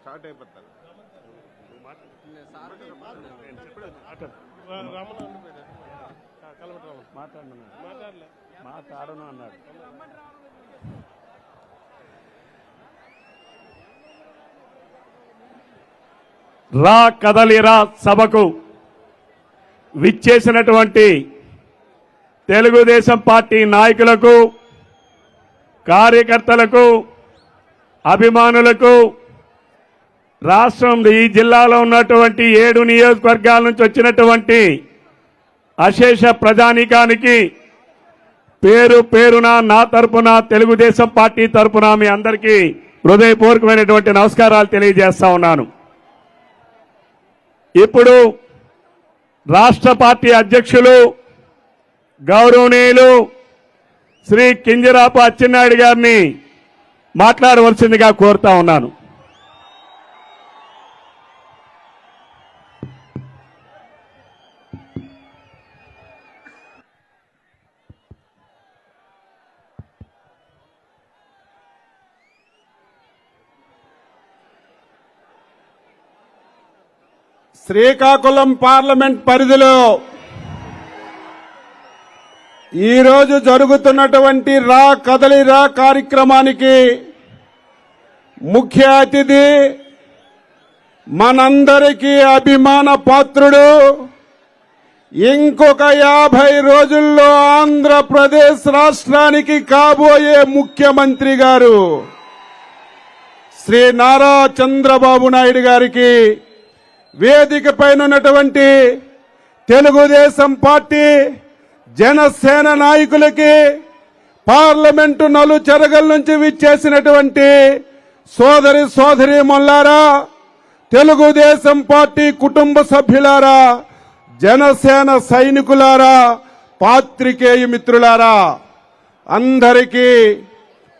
Start అయిపోతారు మాట్లాడను. మాట్లాడను అన్నాడు. రా కదలిరా సభకు. విచ్చేసినటువంటి తెలుగుదేశం పార్టీ నాయకులకు కార్యకర్తలకు అభిమానులకు రాష్ట్రంలో ఈ జిల్లాలో ఉన్నటువంటి ఏడు నియోజకవర్గాల నుంచి వచ్చినటువంటి అశేష ప్రజానీకానికి పేరు పేరున నా తరపున తెలుగుదేశం పార్టీ తరపున మీ అందరికీ హృదయపూర్వకమైనటువంటి నమస్కారాలు తెలియజేస్తా ఉన్నాను. ఇప్పుడు రాష్ట్ర పార్టీ అధ్యక్షులు గౌరవనీయులు శ్రీ కింజరాపు అచ్చెన్నాయుడు గారిని మాట్లాడవలసిందిగా కోరుతా ఉన్నాను. శ్రీకాకుళం పార్లమెంట్ పరిధిలో ఈరోజు జరుగుతున్నటువంటి రా కదలి రా కార్యక్రమానికి ముఖ్య అతిథి మనందరికీ అభిమాన పాత్రుడు ఇంకొక యాభై రోజుల్లో ఆంధ్రప్రదేశ్ రాష్ట్రానికి కాబోయే ముఖ్యమంత్రి గారు శ్రీ నారా చంద్రబాబు నాయుడు గారికి వేదిక పైన ఉన్నటువంటి తెలుగుదేశం పార్టీ జనసేన నాయకులకి పార్లమెంటు నలు చెరగల నుంచి విచ్చేసినటువంటి సోదరి సోదరి మొల్లారా తెలుగుదేశం పార్టీ కుటుంబ సభ్యులారా జనసేన సైనికులారా పాత్రికేయ మిత్రులారా అందరికీ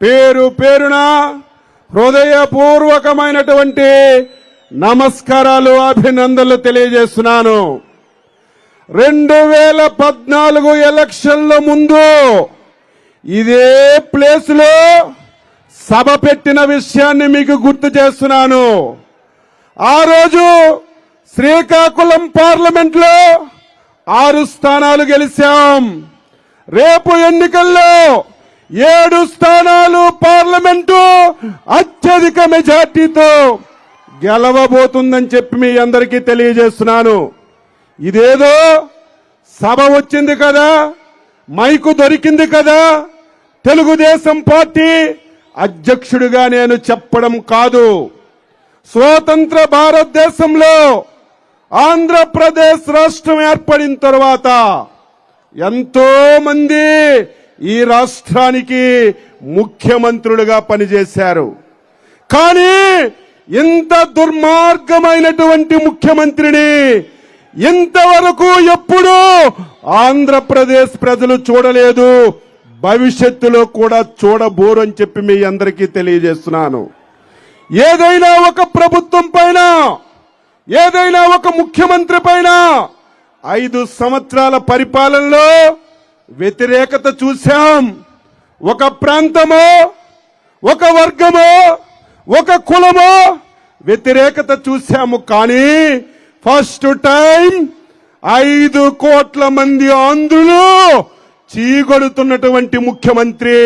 పేరు పేరున హృదయపూర్వకమైనటువంటి నమస్కారాలు అభినందనలు తెలియజేస్తున్నాను. రెండు వేల పద్నాలుగు ఎలక్షన్ల ముందు ఇదే ప్లేస్లో సభ పెట్టిన విషయాన్ని మీకు గుర్తు చేస్తున్నాను. ఆ రోజు శ్రీకాకుళం పార్లమెంట్లో ఆరు స్థానాలు గెలిచాం. రేపు ఎన్నికల్లో ఏడు స్థానాలు పార్లమెంటు అత్యధిక మెజార్టీతో గెలవబోతుందని చెప్పి మీ అందరికీ తెలియజేస్తున్నాను. ఇదేదో సభ వచ్చింది కదా మైకు దొరికింది కదా తెలుగుదేశం పార్టీ అధ్యక్షుడిగా నేను చెప్పడం కాదు. స్వతంత్ర భారతదేశంలో ఆంధ్రప్రదేశ్ రాష్ట్రం ఏర్పడిన తర్వాత ఎంతో మంది ఈ రాష్ట్రానికి ముఖ్యమంత్రులుగా పనిచేశారు. కానీ ఇంత దుర్మార్గమైనటువంటి ముఖ్యమంత్రిని ఇంతవరకు ఎప్పుడూ ఆంధ్రప్రదేశ్ ప్రజలు చూడలేదు భవిష్యత్తులో కూడా చూడబోరు అని చెప్పి మీ అందరికీ తెలియజేస్తున్నాను. ఏదైనా ఒక ప్రభుత్వం పైన ఏదైనా ఒక ముఖ్యమంత్రి పైన ఐదు సంవత్సరాల పరిపాలనలో వ్యతిరేకత చూశాం. ఒక ప్రాంతమో ఒక వర్గమో ఒక కులము వ్యతిరేకత చూశాము కానీ ఫస్ట్ టైం ఐదు కోట్ల మంది ఆంధ్రులు చీగొడుతున్నటువంటి ముఖ్యమంత్రి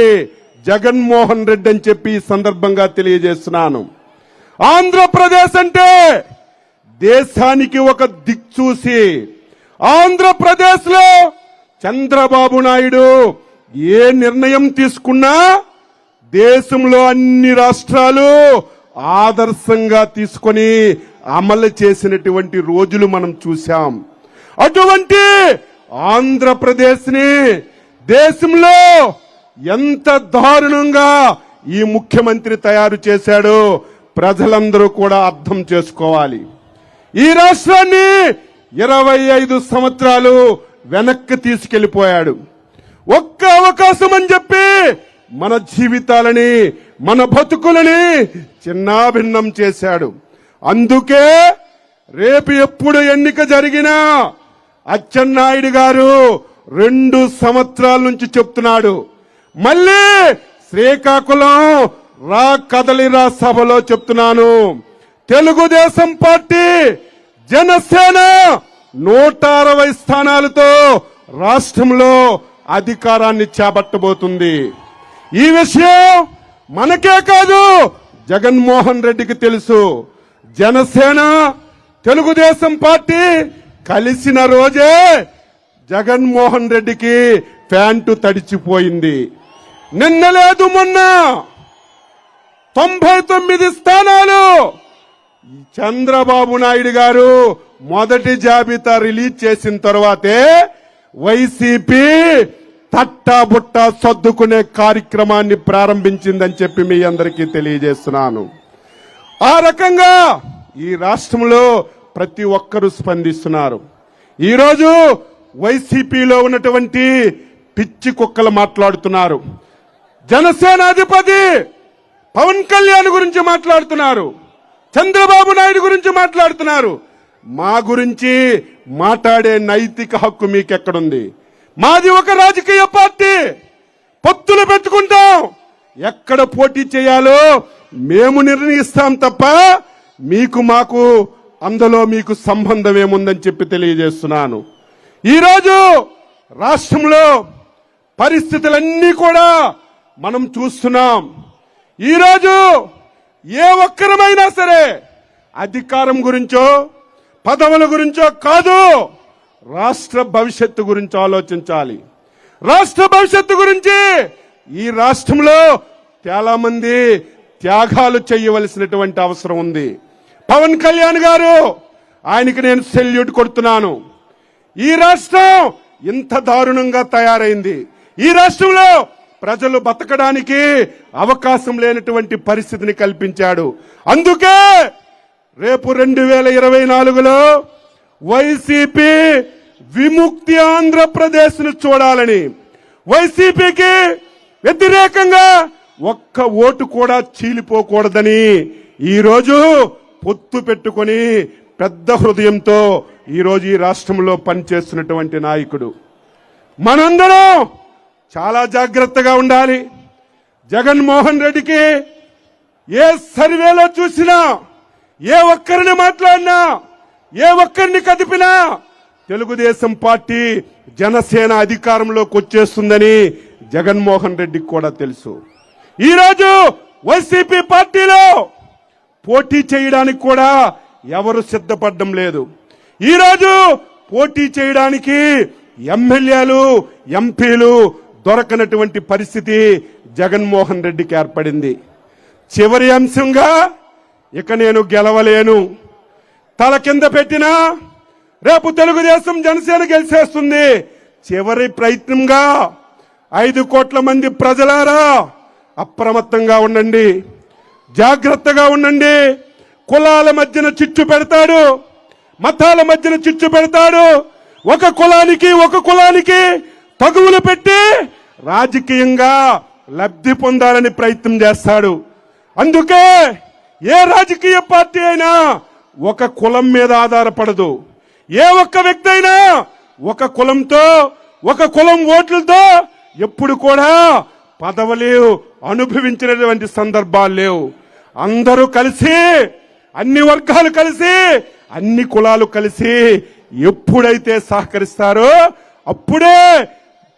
జగన్మోహన్ రెడ్డి అని చెప్పి ఈ సందర్భంగా తెలియజేస్తున్నాను. ఆంధ్రప్రదేశ్ అంటే దేశానికి ఒక దిక్చూసి. ఆంధ్రప్రదేశ్లో చంద్రబాబు నాయుడు ఏ నిర్ణయం తీసుకున్నా దేశంలో అన్ని రాష్ట్రాలు ఆదర్శంగా తీసుకొని అమలు చేసినటువంటి రోజులు మనం చూశాం. అటువంటి ఆంధ్రప్రదేశ్ని దేశంలో ఎంత దారుణంగా ఈ ముఖ్యమంత్రి తయారు చేశాడో ప్రజలందరూ కూడా అర్థం చేసుకోవాలి. ఈ రాష్ట్రాన్ని ఇరవై ఐదు సంవత్సరాలు వెనక్కి తీసుకెళ్ళిపోయాడు ఒక్క అవకాశం అని చెప్పి మన జీవితాలని మన బతుకులని చిన్నాభిన్నం చేశాడు. అందుకే రేపు ఎప్పుడు ఎన్నిక జరిగినా అచ్చెన్నాయుడు గారు రెండు సంవత్సరాల నుంచి చెప్తున్నాడు. మళ్ళీ శ్రీకాకుళం రా కదలిరా సభలో చెప్తున్నాను. తెలుగుదేశం పార్టీ జనసేన నూట అరవై స్థానాలతో రాష్ట్రంలో అధికారాన్ని చేపట్టబోతుంది. ఈ విషయం మనకే కాదు. జగన్మోహన్ రెడ్డికి తెలుసు. జనసేన తెలుగుదేశం పార్టీ కలిసిన రోజే జగన్మోహన్ రెడ్డికి ప్యాంటు తడిచిపోయింది. నిన్న లేదు మొన్న. తొంభై తొమ్మిది స్థానాలు. చంద్రబాబు నాయుడు గారు మొదటి జాబితా రిలీజ్ చేసిన తర్వాతే వైసీపీ తట్టాబుట్ట సర్దుకునే కార్యక్రమాన్ని ప్రారంభించిందని చెప్పి మీ అందరికీ తెలియజేస్తున్నాను. ఆ రకంగా ఈ రాష్ట్రంలో ప్రతి ఒక్కరూ స్పందిస్తున్నారు. ఈరోజు వైసీపీలో ఉన్నటువంటి పిచ్చి కుక్కలు మాట్లాడుతున్నారు. జనసేనాధిపతి పవన్ కళ్యాణ్ గురించి మాట్లాడుతున్నారు. చంద్రబాబు నాయుడు గురించి మాట్లాడుతున్నారు. మా గురించి మాట్లాడే నైతిక హక్కు మీకెక్కడుంది? మాది ఒక రాజకీయ పార్టీ. పొత్తులు పెట్టుకుంటాం. ఎక్కడ పోటీ చేయాలో మేము నిర్ణయిస్తాం తప్ప మీకు మాకు అందులో మీకు సంబంధం ఏముందని చెప్పి తెలియజేస్తున్నాను. ఈరోజు రాష్ట్రంలో పరిస్థితులన్నీ కూడా మనం చూస్తున్నాం. ఈరోజు ఏ ఒక్కరమైనా సరే అధికారం గురించో పదవుల గురించో కాదు. రాష్ట్ర భవిష్యత్తు గురించి ఆలోచించాలి. రాష్ట్ర భవిష్యత్తు గురించి ఈ రాష్ట్రంలో చాలా మంది త్యాగాలు చేయవలసినటువంటి అవసరం ఉంది. పవన్ కళ్యాణ్ గారు ఆయనకి నేను సెల్యూట్ కొడుతున్నాను. ఈ రాష్ట్రం ఇంత దారుణంగా తయారైంది. ఈ రాష్ట్రంలో ప్రజలు బతకడానికి అవకాశం లేనటువంటి పరిస్థితిని కల్పించాడు. అందుకే రేపు రెండు వేల ఇరవై నాలుగులో వైసీపీ విముక్తి ఆంధ్రప్రదేశ్ను చూడాలని వైసీపీకి వ్యతిరేకంగా ఒక్క ఓటు కూడా చీలిపోకూడదని ఈరోజు పొత్తు పెట్టుకొని పెద్ద హృదయంతో ఈరోజు ఈ రాష్ట్రంలో పనిచేస్తున్నటువంటి నాయకుడు. మనందరం చాలా జాగ్రత్తగా ఉండాలి. జగన్మోహన్ రెడ్డికి ఏ సర్వేలో చూసినా ఏ ఒక్కరిని మాట్లాడినా ఏ ఒక్కరిని కదిపినా తెలుగుదేశం పార్టీ జనసేన అధికారంలోకి వచ్చేస్తుందని జగన్మోహన్ రెడ్డికి కూడా తెలుసు. ఈరోజు వైసీపీ పార్టీలో పోటీ చేయడానికి కూడా ఎవరు సిద్ధపడడం లేదు. ఈరోజు పోటీ చేయడానికి ఎమ్మెల్యేలు ఎంపీలు దొరకనటువంటి పరిస్థితి జగన్మోహన్ రెడ్డికి ఏర్పడింది. చివరి అంశంగా ఇక నేను గెలవలేను. తల కింద పెట్టినా రేపు తెలుగుదేశం జనసేన గెలిచేస్తుంది. చివరి ప్రయత్నంగా ఐదు కోట్ల మంది ప్రజలారా అప్రమత్తంగా ఉండండి. జాగ్రత్తగా ఉండండి. కులాల మధ్యన చిచ్చు పెడతాడు. మతాల మధ్యన చిచ్చు పెడతాడు. ఒక కులానికి ఒక కులానికి తగువులు పెట్టి రాజకీయంగా లబ్ధి పొందాలని ప్రయత్నం చేస్తాడు. అందుకే ఏ రాజకీయ పార్టీ అయినా ఒక కులం మీద ఆధారపడదు. ఏ ఒక్క వ్యక్తి అయినా ఒక కులంతో ఒక కులం ఓట్లతో ఎప్పుడు కూడా పదవులు అనుభవించినటువంటి సందర్భాలు లేవు. అందరూ కలిసి అన్ని వర్గాలు కలిసి అన్ని కులాలు కలిసి ఎప్పుడైతే సహకరిస్తారో అప్పుడే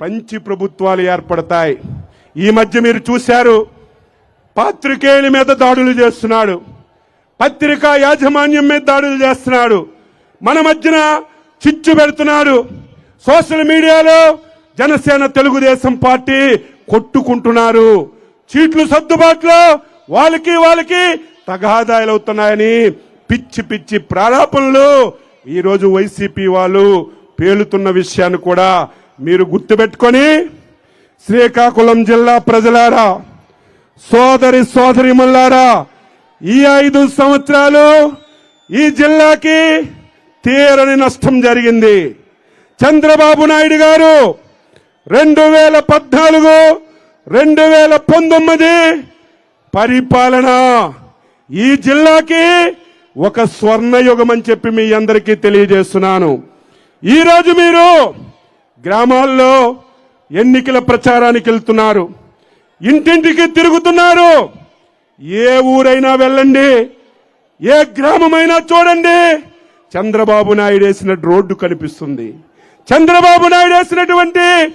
పంచి ప్రభుత్వాలు ఏర్పడతాయి. ఈ మధ్య మీరు చూశారు పాత్రికేయుల మీద దాడులు చేస్తున్నాడు. పత్రికా యాజమాన్యం మీద దాడులు చేస్తున్నాడు. మన మధ్యన చిచ్చు పెడుతున్నాడు. సోషల్ మీడియాలో జనసేన తెలుగుదేశం పార్టీ కొట్టుకుంటున్నారు. చీట్లు సర్దుబాట్లో వాళ్ళకి వాళ్ళకి తగాదాయాలు అవుతున్నాయని పిచ్చి పిచ్చి ప్రాలాపనలు ఈరోజు వైసీపీ వాళ్ళు పేలుతున్న విషయాన్ని కూడా మీరు గుర్తుపెట్టుకొని శ్రీకాకుళం జిల్లా ప్రజలారా సోదరి సోదరి మల్లారా ఈ ఐదు సంవత్సరాలు ఈ జిల్లాకి తీరని నష్టం జరిగింది. చంద్రబాబు నాయుడు గారు రెండు వేల పద్నాలుగు రెండు వేల పంతొమ్మిది పరిపాలన. ఈ జిల్లాకి ఒక స్వర్ణయుగం అని చెప్పి మీ అందరికీ తెలియజేస్తున్నాను. ఈరోజు మీరు గ్రామాల్లో ఎన్నికల ప్రచారానికి వెళ్తున్నారు. ఇంటింటికి తిరుగుతున్నారు. ఏ ఊరైనా వెళ్ళండి ఏ గ్రామమైనా చూడండి. చంద్రబాబు నాయుడు వేసిన రోడ్డు కనిపిస్తుంది. చంద్రబాబు నాయుడు వేసినటువంటి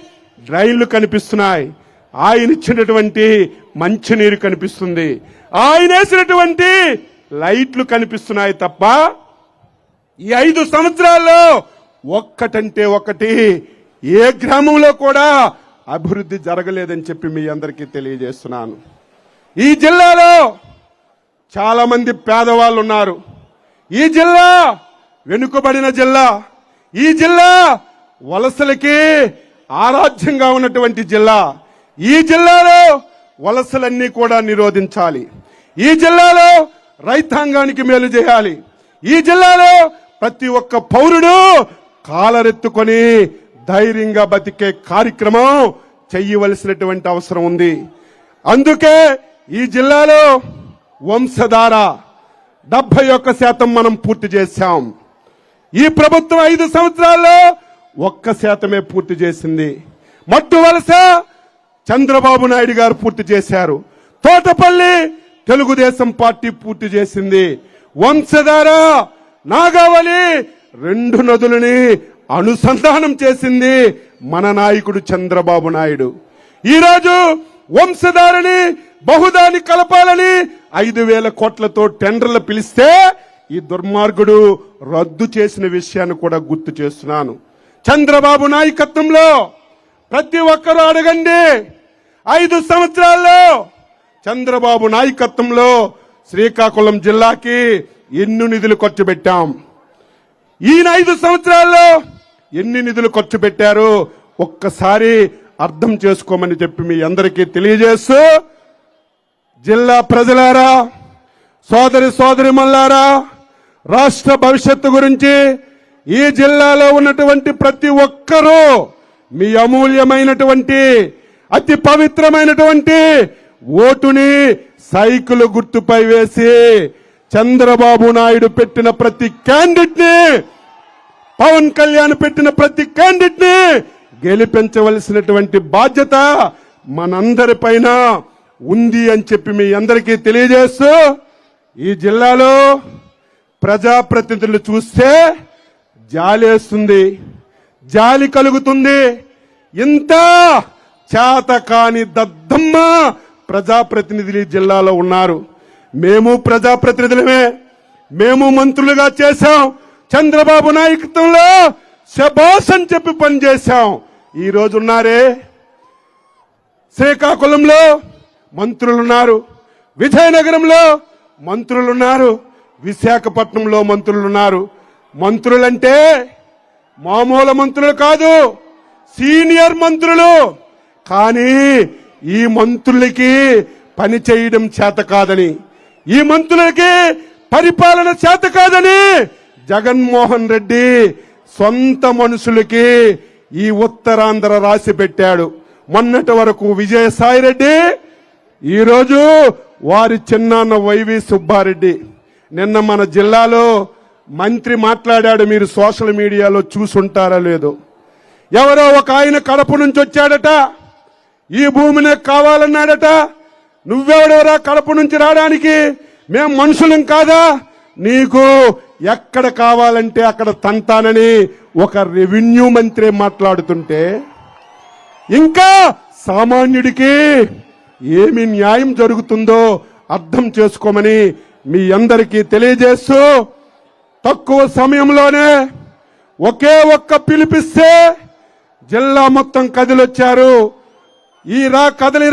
డ్రైన్లు కనిపిస్తున్నాయి. ఆయన ఇచ్చినటువంటి మంచినీరు కనిపిస్తుంది. ఆయన వేసినటువంటి లైట్లు కనిపిస్తున్నాయి తప్ప ఈ ఐదు సంవత్సరాల్లో ఒక్కటంటే ఒకటి ఏ గ్రామంలో కూడా అభివృద్ధి జరగలేదని చెప్పి మీ అందరికీ తెలియజేస్తున్నాను. ఈ జిల్లాలో చాలా మంది పేదవాళ్ళు ఉన్నారు. ఈ జిల్లా వెనుకబడిన జిల్లా ఈ జిల్లా వలసలకి ఆరాధ్యంగా ఉన్నటువంటి జిల్లా. ఈ జిల్లాలో వలసలన్నీ కూడా నిరోధించాలి. ఈ జిల్లాలో రైతాంగానికి మేలు చేయాలి. ఈ జిల్లాలో ప్రతి ఒక్క పౌరుడు కాలరెత్తుకొని ధైర్యంగా బతికే కార్యక్రమం చెయ్యవలసినటువంటి అవసరం ఉంది. అందుకే ఈ జిల్లాలో వంశధార డెబ్బై ఒక్క శాతం మనం పూర్తి చేశాం. ఈ ప్రభుత్వం ఐదు సంవత్సరాల్లో ఒక్క శాతమే పూర్తి చేసింది. మట్టు వలస చంద్రబాబు నాయుడు గారు పూర్తి చేశారు. తోటపల్లి తెలుగుదేశం పార్టీ పూర్తి చేసింది. వంశధార నాగావళి రెండు నదులని అనుసంధానం చేసింది మన నాయకుడు చంద్రబాబు నాయుడు. ఈరోజు వంశధారని బహుదాని కలపాలని ఐదు వేల కోట్లతో టెండర్లు పిలిస్తే ఈ దుర్మార్గుడు రద్దు చేసిన విషయాన్ని కూడా గుర్తు చేస్తున్నాను. చంద్రబాబు నాయకత్వంలో ప్రతి ఒక్కరూ అడగండి. ఐదు సంవత్సరాల్లో చంద్రబాబు నాయకత్వంలో శ్రీకాకుళం జిల్లాకి ఎన్ని నిధులు ఖర్చు పెట్టాం? ఈయన ఐదు సంవత్సరాల్లో ఎన్ని నిధులు ఖర్చు పెట్టారు? ఒక్కసారి అర్థం చేసుకోమని చెప్పి మీ అందరికీ తెలియజేస్తూ జిల్లా ప్రజలారా సోదరి సోదరి మల్లారా రాష్ట్ర భవిష్యత్తు గురించి ఈ జిల్లాలో ఉన్నటువంటి ప్రతి ఒక్కరూ మీ అమూల్యమైనటువంటి అతి పవిత్రమైనటువంటి ఓటుని సైకిల్ గుర్తుపై వేసి చంద్రబాబు నాయుడు పెట్టిన ప్రతి క్యాండిడేట్ని పవన్ కళ్యాణ్ పెట్టిన ప్రతి క్యాండిడేట్ని గెలిపించవలసినటువంటి బాధ్యత మనందరిపైన ఉంది అని చెప్పి మీ అందరికీ తెలియజేస్తూ ఈ జిల్లాలో ప్రజాప్రతినిధులు చూస్తే జాలేస్తుంది జాలి కలుగుతుంది. ఇంత చేత కాని దద్దమ్మ ప్రజాప్రతినిధులు ఈ జిల్లాలో ఉన్నారు. మేము ప్రజాప్రతినిధులమే. మేము మంత్రులుగా చేశాం. చంద్రబాబు నాయకత్వంలో శబాస్ అని చెప్పి పనిచేశాం. ఈ రోజు ఉన్నారే శ్రీకాకుళంలో మంత్రులున్నారు. విజయనగరంలో మంత్రులున్నారు. విశాఖపట్నంలో మంత్రులున్నారు. మంత్రులంటే మామూలు మంత్రులు కాదు సీనియర్ మంత్రులు. కానీ ఈ మంత్రులకి పని చేయడం చేత కాదని ఈ మంత్రులకి పరిపాలన చేత కాదని జగన్మోహన్ రెడ్డి సొంత మనుషులకి ఈ ఉత్తరాంధ్ర రాసి పెట్టాడు. మొన్నటి వరకు విజయసాయి రెడ్డి ఈరోజు వారి చిన్నాన్న వైవి సుబ్బారెడ్డి నిన్న మన జిల్లాలో మంత్రి మాట్లాడాడు మీరు సోషల్ మీడియాలో చూసుంటారా లేదో. ఎవరో ఒక ఆయన కడప నుంచి వచ్చాడట ఈ భూమినే కావాలన్నాడట నువ్వెవడెవరా కడప నుంచి రావడానికి? మేం మనుషులం కాదా? నీకు ఎక్కడ కావాలంటే అక్కడ తంతానని ఒక రెవెన్యూ మంత్రి మాట్లాడుతుంటే ఇంకా సామాన్యుడికి ఏమి న్యాయం జరుగుతుందో అర్థం చేసుకోమని మీ అందరికీ తెలియజేస్తూ తక్కువ సమయంలోనే ఒకే ఒక్క పిలిపిస్తే జిల్లా మొత్తం కదిలొచ్చారు. ఈ రా కదిలి